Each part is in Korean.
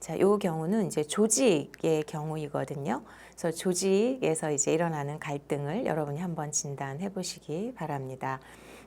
자, 요 경우는 이제 조직의 경우이거든요. 그래서 조직에서 이제 일어나는 갈등을 여러분이 한번 진단해 보시기 바랍니다.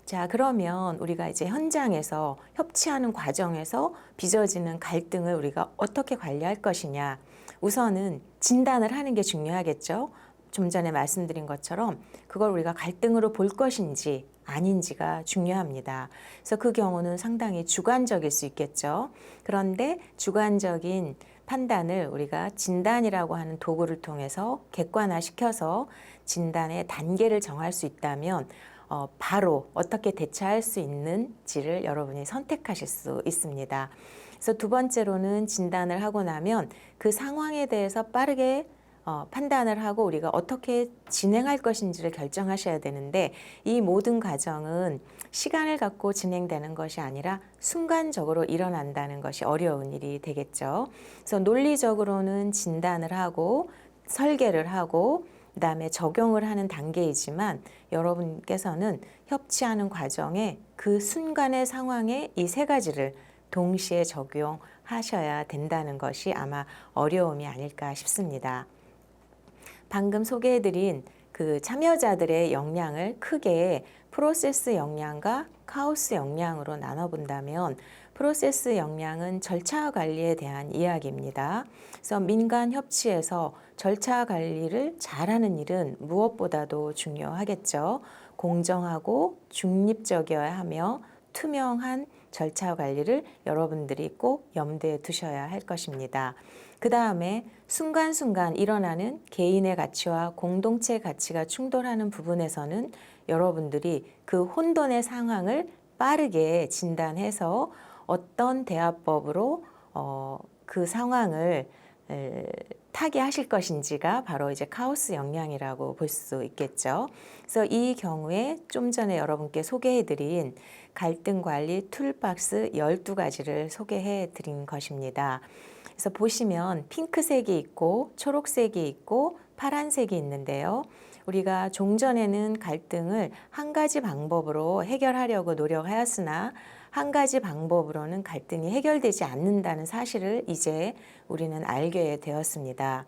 자, 그러면 우리가 이제 현장에서 협치하는 과정에서 빚어지는 갈등을 우리가 어떻게 관리할 것이냐. 우선은 진단을 하는 게 중요하겠죠. 좀 전에 말씀드린 것처럼 그걸 우리가 갈등으로 볼 것인지 아닌지가 중요합니다. 그래서 그 경우는 상당히 주관적일 수 있겠죠. 그런데 주관적인 판단을 우리가 진단이라고 하는 도구를 통해서 객관화시켜서 진단의 단계를 정할 수 있다면 어, 바로 어떻게 대처할 수 있는지를 여러분이 선택하실 수 있습니다. 그래서 두 번째로는 진단을 하고 나면 그 상황에 대해서 빠르게 어, 판단을 하고 우리가 어떻게 진행할 것인지를 결정하셔야 되는데 이 모든 과정은 시간을 갖고 진행되는 것이 아니라 순간적으로 일어난다는 것이 어려운 일이 되겠죠. 그래서 논리적으로는 진단을 하고 설계를 하고 그다음에 적용을 하는 단계이지만 여러분께서는 협치하는 과정에 그 순간의 상황에 이 세 가지를 동시에 적용하셔야 된다는 것이 아마 어려움이 아닐까 싶습니다. 방금 소개해드린 그 참여자들의 역량을 크게 프로세스 역량과 카오스 역량으로 나눠본다면 프로세스 역량은 절차 관리에 대한 이야기입니다. 그래서 민간 협치에서 절차 관리를 잘하는 일은 무엇보다도 중요하겠죠. 공정하고 중립적이어야 하며 투명한 절차 관리를 여러분들이 꼭 염두에 두셔야 할 것입니다. 그 다음에 순간순간 일어나는 개인의 가치와 공동체 가치가 충돌하는 부분에서는 여러분들이 그 혼돈의 상황을 빠르게 진단해서 어떤 대화법으로 어, 그 상황을 에, 타개하실 것인지가 바로 이제 카오스 역량이라고 볼 수 있겠죠. 그래서 이 경우에 좀 전에 여러분께 소개해드린 갈등 관리 툴박스 12가지를 소개해드린 것입니다. 그래서 보시면 핑크색이 있고 초록색이 있고 파란색이 있는데요. 우리가 종전에는 갈등을 한 가지 방법으로 해결하려고 노력하였으나 한 가지 방법으로는 갈등이 해결되지 않는다는 사실을 이제 우리는 알게 되었습니다.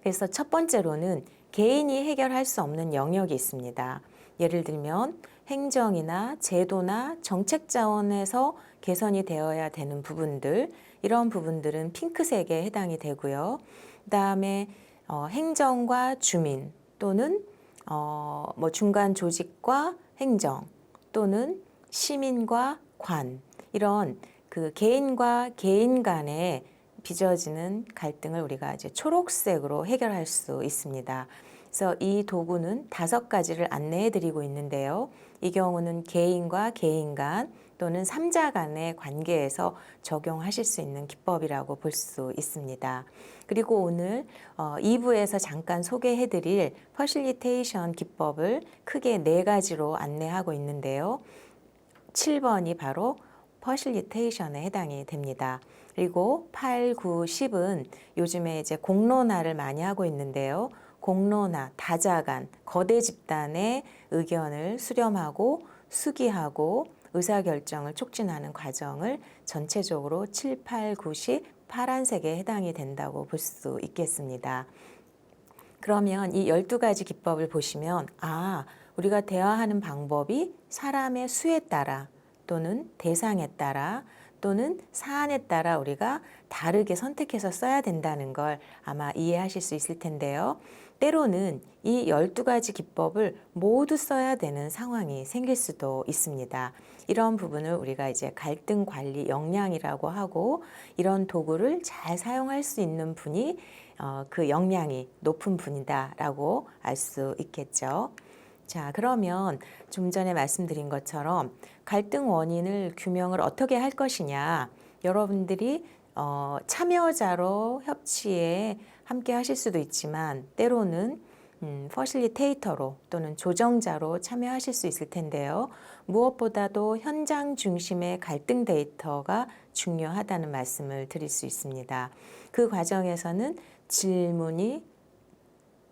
그래서 첫 번째로는 개인이 해결할 수 없는 영역이 있습니다. 예를 들면 행정이나 제도나 정책 자원에서 개선이 되어야 되는 부분들, 이런 부분들은 핑크색에 해당이 되고요. 그 다음에 어, 행정과 주민 또는 어, 뭐 중간 조직과 행정 또는 시민과 관 이런 그 개인과 개인 간의 빚어지는 갈등을 우리가 이제 초록색으로 해결할 수 있습니다. 그래서 이 도구는 다섯 가지를 안내해 드리고 있는데요. 이 경우는 개인과 개인 간 또는 삼자 간의 관계에서 적용하실 수 있는 기법이라고 볼 수 있습니다. 그리고 오늘 어, 2부에서 잠깐 소개해 드릴 퍼실리테이션 기법을 크게 네 가지로 안내하고 있는데요. 7번이 바로 퍼실리테이션에 해당이 됩니다. 그리고 8, 9, 10은 요즘에 이제 공론화를 많이 하고 있는데요. 공론화, 다자간, 거대 집단의 의견을 수렴하고 수기하고 의사결정을 촉진하는 과정을 전체적으로 7, 8, 9, 10 파란색에 해당이 된다고 볼 수 있겠습니다. 그러면 이 12가지 기법을 보시면 아, 우리가 대화하는 방법이 사람의 수에 따라 또는 대상에 따라 또는 사안에 따라 우리가 다르게 선택해서 써야 된다는 걸 아마 이해하실 수 있을 텐데요. 때로는 이 12가지 기법을 모두 써야 되는 상황이 생길 수도 있습니다. 이런 부분을 우리가 이제 갈등 관리 역량이라고 하고 이런 도구를 잘 사용할 수 있는 분이 어, 그 역량이 높은 분이다라고 알 수 있겠죠. 자, 그러면 좀 전에 말씀드린 것처럼 갈등 원인을 규명을 어떻게 할 것이냐. 여러분들이 어, 참여자로 협치에 함께 하실 수도 있지만 때로는 음, 퍼실리테이터로 또는 조정자로 참여하실 수 있을 텐데요. 무엇보다도 현장 중심의 갈등 데이터가 중요하다는 말씀을 드릴 수 있습니다. 그 과정에서는 질문이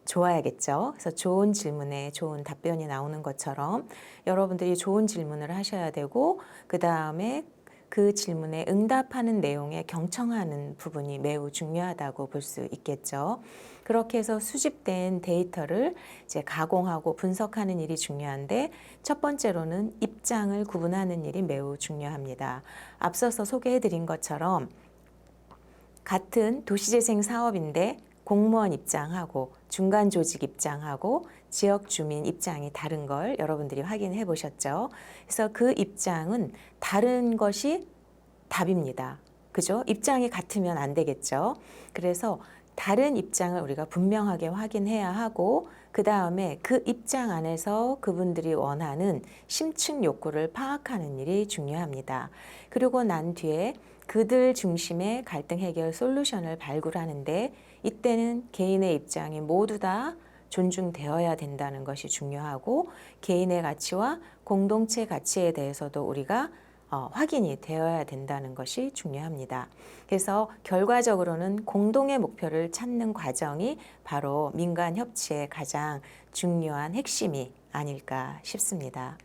좋아야겠죠. 그래서 좋은 질문에 좋은 답변이 나오는 것처럼 여러분들이 좋은 질문을 하셔야 되고 그 다음에 그 질문에 응답하는 내용에 경청하는 부분이 매우 중요하다고 볼 수 있겠죠. 그렇게 해서 수집된 데이터를 이제 가공하고 분석하는 일이 중요한데 첫 번째로는 입장을 구분하는 일이 매우 중요합니다. 앞서서 소개해 드린 것처럼 같은 도시재생 사업인데 공무원 입장하고 중간 조직 입장하고 지역 주민 입장이 다른 걸 여러분들이 확인해 보셨죠. 그래서 그 입장은 다른 것이 답입니다. 그죠? 입장이 같으면 안 되겠죠. 그래서 다른 입장을 우리가 분명하게 확인해야 하고 그 다음에 그 입장 안에서 그분들이 원하는 심층 욕구를 파악하는 일이 중요합니다. 그리고 난 뒤에 그들 중심의 갈등 해결 솔루션을 발굴하는데 이때는 개인의 입장이 모두 다 존중되어야 된다는 것이 중요하고 개인의 가치와 공동체 가치에 대해서도 우리가 어, 확인이 되어야 된다는 것이 중요합니다. 그래서 결과적으로는 공동의 목표를 찾는 과정이 바로 민간 협치의 가장 중요한 핵심이 아닐까 싶습니다.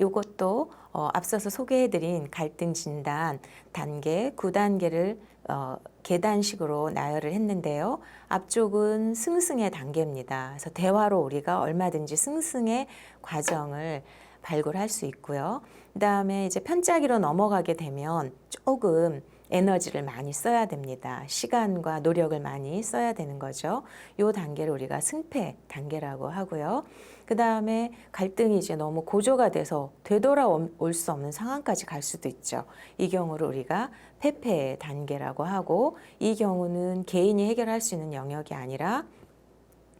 이것도 어, 앞서서 소개해드린 갈등 진단 단계 9단계를 어, 계단식으로 나열을 했는데요. 앞쪽은 승승의 단계입니다. 그래서 대화로 우리가 얼마든지 승승의 과정을 발굴할 수 있고요. 그 다음에 이제 편짜기로 넘어가게 되면 조금 에너지를 많이 써야 됩니다. 시간과 노력을 많이 써야 되는 거죠. 요 단계를 우리가 승패 단계라고 하고요. 그 다음에 갈등이 이제 너무 고조가 돼서 되돌아올 수 없는 상황까지 갈 수도 있죠. 이 경우를 우리가 패패 단계라고 하고 이 경우는 개인이 해결할 수 있는 영역이 아니라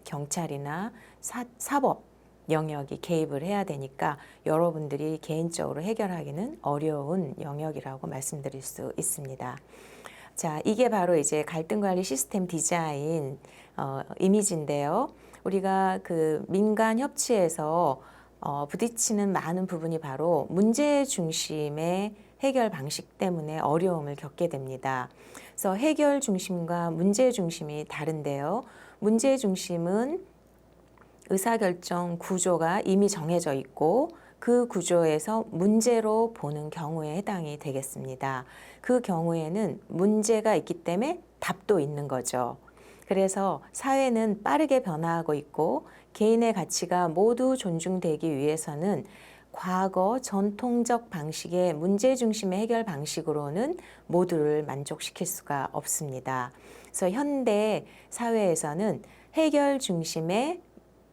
경찰이나 사, 사법 영역이 개입을 해야 되니까 여러분들이 개인적으로 해결하기는 어려운 영역이라고 말씀드릴 수 있습니다. 자, 이게 바로 이제 갈등 관리 시스템 디자인 어, 이미지인데요. 우리가 그 민간 협치에서 어, 부딪히는 많은 부분이 바로 문제 중심의 해결 방식 때문에 어려움을 겪게 됩니다. 그래서 해결 중심과 문제 중심이 다른데요. 문제 중심은 의사결정 구조가 이미 정해져 있고 그 구조에서 문제로 보는 경우에 해당이 되겠습니다. 그 경우에는 문제가 있기 때문에 답도 있는 거죠. 그래서 사회는 빠르게 변화하고 있고 개인의 가치가 모두 존중되기 위해서는 과거 전통적 방식의 문제 중심의 해결 방식으로는 모두를 만족시킬 수가 없습니다. 그래서 현대 사회에서는 해결 중심의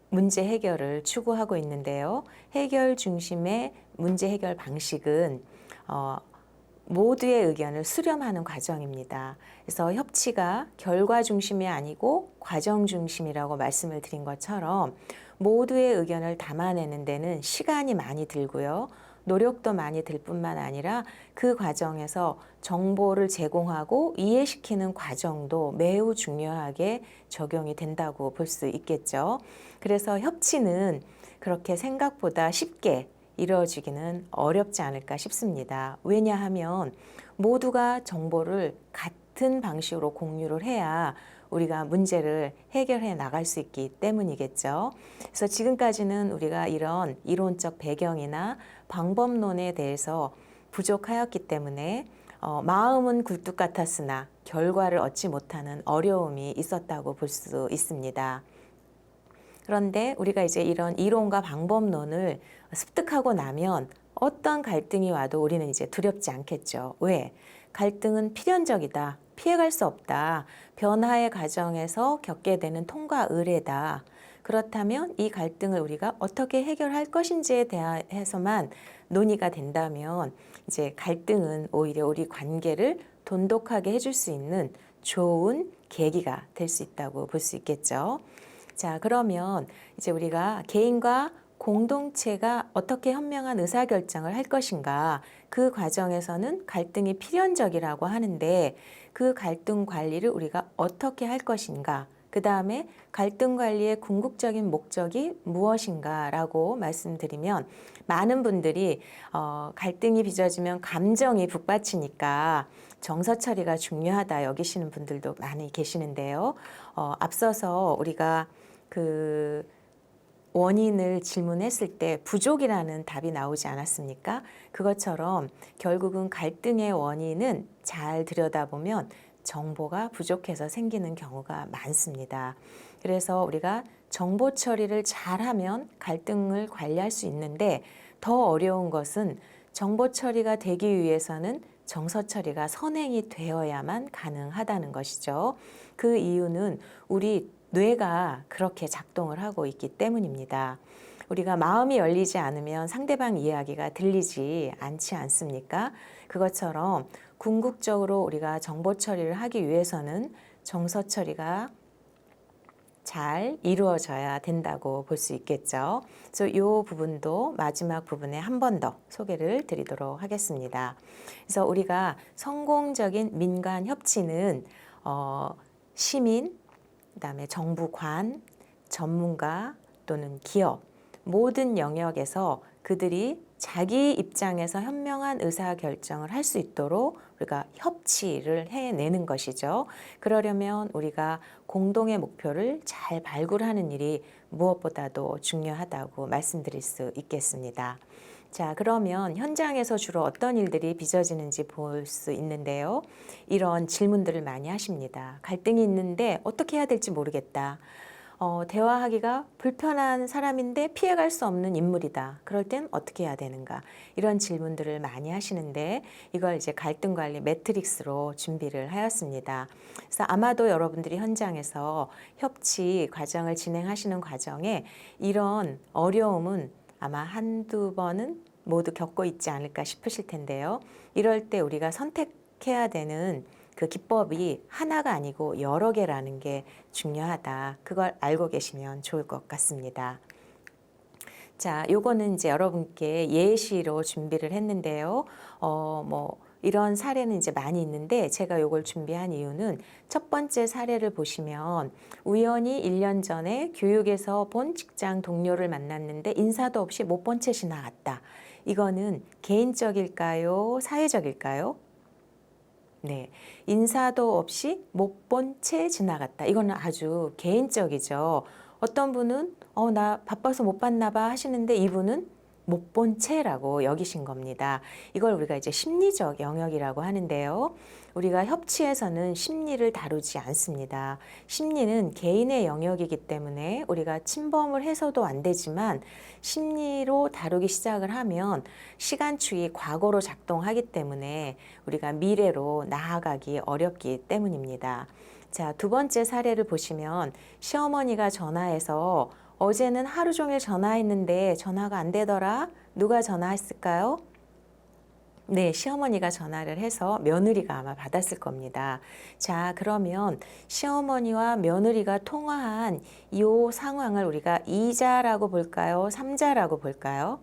문제 해결을 추구하고 있는데요. 해결 중심의 문제 해결 방식은 어, 모두의 의견을 수렴하는 과정입니다. 그래서 협치가 결과 중심이 아니고 과정 중심이라고 말씀을 드린 것처럼 모두의 의견을 담아내는 데는 시간이 많이 들고요. 노력도 많이 들 뿐만 아니라 그 과정에서 정보를 제공하고 이해시키는 과정도 매우 중요하게 적용이 된다고 볼 수 있겠죠. 그래서 협치는 그렇게 생각보다 쉽게 이루어지기는 어렵지 않을까 싶습니다. 왜냐하면 모두가 정보를 같은 방식으로 공유를 해야 우리가 문제를 해결해 나갈 수 있기 때문이겠죠. 그래서 지금까지는 우리가 이런 이론적 배경이나 방법론에 대해서 부족하였기 때문에 어, 마음은 굴뚝 같았으나 결과를 얻지 못하는 어려움이 있었다고 볼 수 있습니다. 그런데 우리가 이제 이런 이론과 방법론을 습득하고 나면 어떤 갈등이 와도 우리는 이제 두렵지 않겠죠. 왜? 갈등은 필연적이다. 피해갈 수 없다. 변화의 과정에서 겪게 되는 통과 의례다. 그렇다면 이 갈등을 우리가 어떻게 해결할 것인지에 대해서만 논의가 된다면 이제 갈등은 오히려 우리 관계를 돈독하게 해줄 수 있는 좋은 계기가 될 수 있다고 볼 수 있겠죠. 자, 그러면 이제 우리가 개인과 공동체가 어떻게 현명한 의사결정을 할 것인가? 그 과정에서는 갈등이 필연적이라고 하는데 그 갈등 관리를 우리가 어떻게 할 것인가? 그 다음에 갈등 관리의 궁극적인 목적이 무엇인가라고 말씀드리면 많은 분들이 어, 갈등이 빚어지면 감정이 북받치니까 정서 처리가 중요하다 여기시는 분들도 많이 계시는데요. 어, 앞서서 우리가 그 원인을 질문했을 때 부족이라는 답이 나오지 않았습니까? 그것처럼 결국은 갈등의 원인은 잘 들여다보면 정보가 부족해서 생기는 경우가 많습니다. 그래서 우리가 정보 처리를 잘하면 갈등을 관리할 수 있는데 더 어려운 것은 정보 처리가 되기 위해서는 정서 처리가 선행이 되어야만 가능하다는 것이죠. 그 이유는 우리 뇌가 그렇게 작동을 하고 있기 때문입니다. 우리가 마음이 열리지 않으면 상대방 이야기가 들리지 않지 않습니까? 그것처럼 궁극적으로 우리가 정보 처리를 하기 위해서는 정서 처리가 잘 이루어져야 된다고 볼 수 있겠죠. 그래서 이 부분도 마지막 부분에 한 번 더 소개를 드리도록 하겠습니다. 그래서 우리가 성공적인 민간 협치는 어, 시민, 그다음에 정부관, 전문가 또는 기업 모든 영역에서 그들이 자기 입장에서 현명한 의사 결정을 할 수 있도록 우리가 협치를 해내는 것이죠. 그러려면 우리가 공동의 목표를 잘 발굴하는 일이 무엇보다도 중요하다고 말씀드릴 수 있겠습니다. 자, 그러면 현장에서 주로 어떤 일들이 빚어지는지 볼 수 있는데요. 이런 질문들을 많이 하십니다. 갈등이 있는데 어떻게 해야 될지 모르겠다. 어, 대화하기가 불편한 사람인데 피해갈 수 없는 인물이다. 그럴 땐 어떻게 해야 되는가? 이런 질문들을 많이 하시는데 이걸 이제 갈등 관리 매트릭스로 준비를 하였습니다. 그래서 아마도 여러분들이 현장에서 협치 과정을 진행하시는 과정에 이런 어려움은 아마 한두 번은 모두 겪고 있지 않을까 싶으실 텐데요. 이럴 때 우리가 선택해야 되는 그 기법이 하나가 아니고 여러 개라는 게 중요하다. 그걸 알고 계시면 좋을 것 같습니다. 자, 요거는 이제 여러분께 예시로 준비를 했는데요. 어, 뭐, 이런 사례는 이제 많이 있는데 제가 요걸 준비한 이유는 첫 번째 사례를 보시면 우연히 1년 전에 교육에서 본 직장 동료를 만났는데 인사도 없이 못 본 채 지나갔다. 이거는 개인적일까요? 사회적일까요? 네. 인사도 없이 못 본 채 지나갔다. 이거는 아주 개인적이죠. 어떤 분은 어, 나 바빠서 못 봤나 봐 하시는데 이분은 못 본 채라고 여기신 겁니다. 이걸 우리가 이제 심리적 영역이라고 하는데요. 우리가 협치에서는 심리를 다루지 않습니다. 심리는 개인의 영역이기 때문에 우리가 침범을 해서도 안 되지만 심리로 다루기 시작을 하면 시간축이 과거로 작동하기 때문에 우리가 미래로 나아가기 어렵기 때문입니다. 자, 두 번째 사례를 보시면 시어머니가 전화해서 어제는 하루 종일 전화했는데 전화가 안 되더라. 누가 전화했을까요? 네, 시어머니가 전화를 해서 며느리가 아마 받았을 겁니다. 자, 그러면 시어머니와 며느리가 통화한 이 상황을 우리가 이자라고 볼까요? 삼자라고 볼까요?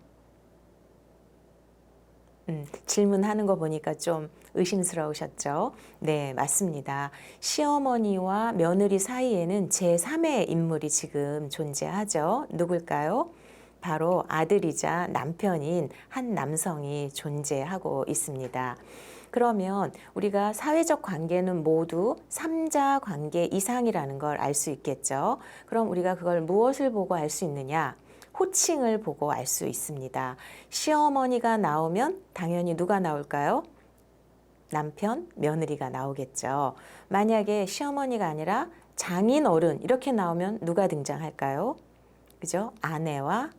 음, 질문하는 거 보니까 좀 의심스러우셨죠? 네, 맞습니다. 시어머니와 며느리 사이에는 제3의 인물이 지금 존재하죠. 누굴까요? 바로 아들이자 남편인 한 남성이 존재하고 있습니다. 그러면 우리가 사회적 관계는 모두 삼자 관계 이상이라는 걸 알 수 있겠죠. 그럼 우리가 그걸 무엇을 보고 알 수 있느냐? 호칭을 보고 알 수 있습니다. 시어머니가 나오면 당연히 누가 나올까요? 남편, 며느리가 나오겠죠. 만약에 시어머니가 아니라 장인 어른 이렇게 나오면 누가 등장할까요? 그죠? 아내와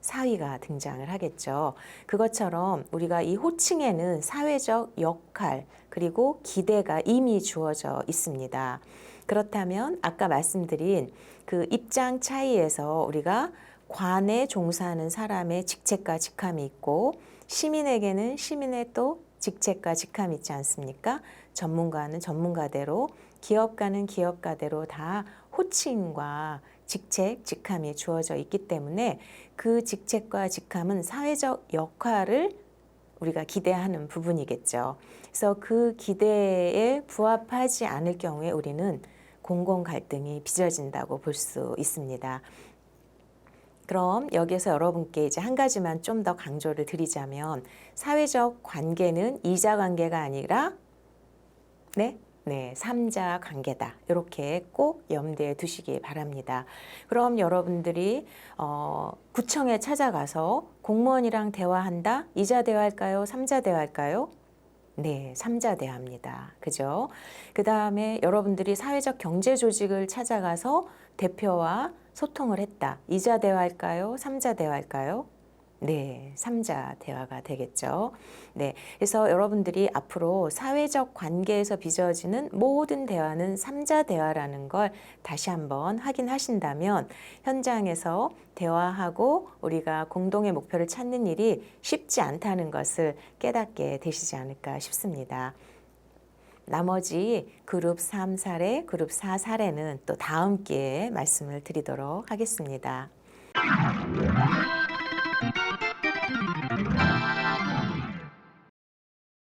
사위가 등장을 하겠죠. 그것처럼 우리가 이 호칭에는 사회적 역할 그리고 기대가 이미 주어져 있습니다. 그렇다면 아까 말씀드린 그 입장 차이에서 우리가 관에 종사하는 사람의 직책과 직함이 있고 시민에게는 시민의 또 직책과 직함이 있지 않습니까? 전문가는 전문가대로 기업가는 기업가대로 다 호칭과 직책, 직함이 주어져 있기 때문에 그 직책과 직함은 사회적 역할을 우리가 기대하는 부분이겠죠. 그래서 그 기대에 부합하지 않을 경우에 우리는 공공 갈등이 빚어진다고 볼 수 있습니다. 그럼 여기서 여러분께 이제 한 가지만 좀 더 강조를 드리자면 사회적 관계는 이자 관계가 아니라 네, 네, 삼자 관계다. 이렇게 꼭 염두에 두시기 바랍니다. 그럼 여러분들이 어, 구청에 찾아가서 공무원이랑 대화한다. 이자 대화할까요? 삼자 대화할까요? 네, 삼자 대화입니다. 그죠? 그 다음에 여러분들이 사회적 경제 조직을 찾아가서 대표와 소통을 했다. 이자 대화할까요? 삼자 대화할까요? 네, 삼자 대화가 되겠죠. 네, 그래서 여러분들이 앞으로 사회적 관계에서 빚어지는 모든 대화는 삼자 대화라는 걸 다시 한번 확인하신다면 현장에서 대화하고 우리가 공동의 목표를 찾는 일이 쉽지 않다는 것을 깨닫게 되시지 않을까 싶습니다. 나머지 그룹 3 사례, 그룹 4 사례는 또 다음 기회에 말씀을 드리도록 하겠습니다.